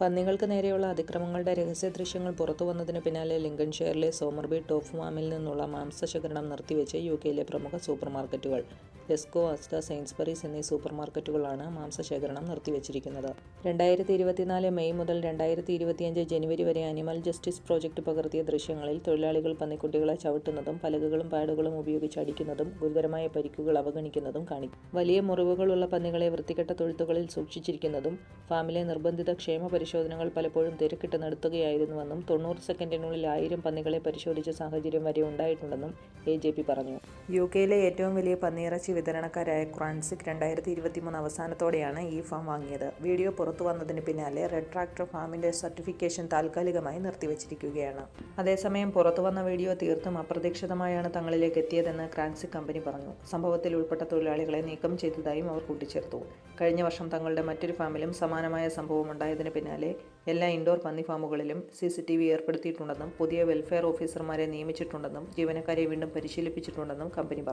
പന്നികൾക്ക് നേരെയുള്ള അതിക്രമങ്ങളുടെ രഹസ്യ ദൃശ്യങ്ങൾ പുറത്തുവന്നതിന് പിന്നാലെ ലിങ്കൺഷെയറിലെ സോമർബി ടോഫ് ഫാമിൽ നിന്നുള്ള മാംസശേഖരണം നിർത്തിവെച്ച് യു കെയിലെ പ്രമുഖ സൂപ്പർ ടെസ്കോ അസ്റ്റ സെയിൻസ്ബറീസ് എന്നീ സൂപ്പർ മാർക്കറ്റുകളാണ് മാംസശേഖരണം നിർത്തിവെച്ചിരിക്കുന്നത്. രണ്ടായിരത്തി ഇരുപത്തിനാല് മെയ് മുതൽ രണ്ടായിരത്തി ഇരുപത്തിയഞ്ച് ജനുവരി വരെ അനിമൽ ജസ്റ്റിസ് പ്രോജക്റ്റ് പകർത്തിയ ദൃശ്യങ്ങളിൽ തൊഴിലാളികൾ പന്നിക്കുട്ടികളെ ചവിട്ടുന്നതും പലകകളും പാടുകളും ഉപയോഗിച്ച് അടിക്കുന്നതും ഗുരുതരമായ പരിക്കുകൾ അവഗണിക്കുന്നതും കാണിക്കും വലിയ മുറിവുകളുള്ള പന്നികളെ വൃത്തികെട്ട തൊഴുത്തുകളിൽ സൂക്ഷിച്ചിരിക്കുന്നതും ഫാമിലെ നിർബന്ധിത ക്ഷേമ പരിശോധനകൾ പലപ്പോഴും തിരക്കിട്ട് നടത്തുകയായിരുന്നുവെന്നും തൊണ്ണൂറ് സെക്കൻഡിനുള്ളിൽ ആയിരം പന്നികളെ പരിശോധിച്ച സാഹചര്യം വരെ ഉണ്ടായിട്ടുണ്ടെന്നും എ ജെ പി പറഞ്ഞു. യു കെയിലെ ഏറ്റവും വലിയ പന്നിയിറച്ചി വിതരണക്കാരായ ക്രാൻസിക് രണ്ടായിരത്തി ഇരുപത്തി മൂന്ന് അവസാനത്തോടെയാണ് ഈ ഫാം വാങ്ങിയത്. വീഡിയോ പുറത്തു വന്നതിന് പിന്നാലെ റെഡ് ട്രാക്ടർ ഫാമിന്റെ സർട്ടിഫിക്കേഷൻ താൽക്കാലികമായി നിർത്തിവച്ചിരിക്കുകയാണ്. അതേസമയം പുറത്തു വന്ന വീഡിയോ തീർത്തും അപ്രതീക്ഷിതമായാണ് തങ്ങളിലേക്ക് എത്തിയതെന്ന് ക്രാൻസിക് കമ്പനി പറഞ്ഞു. സംഭവത്തിൽ ഉൾപ്പെട്ട തൊഴിലാളികളെ നീക്കം ചെയ്തതായും അവർ കൂട്ടിച്ചേർത്തു. കഴിഞ്ഞ വർഷം തങ്ങളുടെ മറ്റൊരു ഫാമിലും സമാനമായ സംഭവം ഉണ്ടായതിന് പിന്നാലെ എല്ലാ ഇൻഡോർ പന്നി ഫാമുകളിലും സി സി ടി വി ഏർപ്പെടുത്തിയിട്ടുണ്ടെന്നും പുതിയ വെൽഫെയർ ഓഫീസർമാരെ നിയമിച്ചിട്ടുണ്ടെന്നും ജീവനക്കാരെ വീണ്ടും പരിശീലിപ്പിച്ചിട്ടുണ്ടെന്നും കമ്പനി പറഞ്ഞു.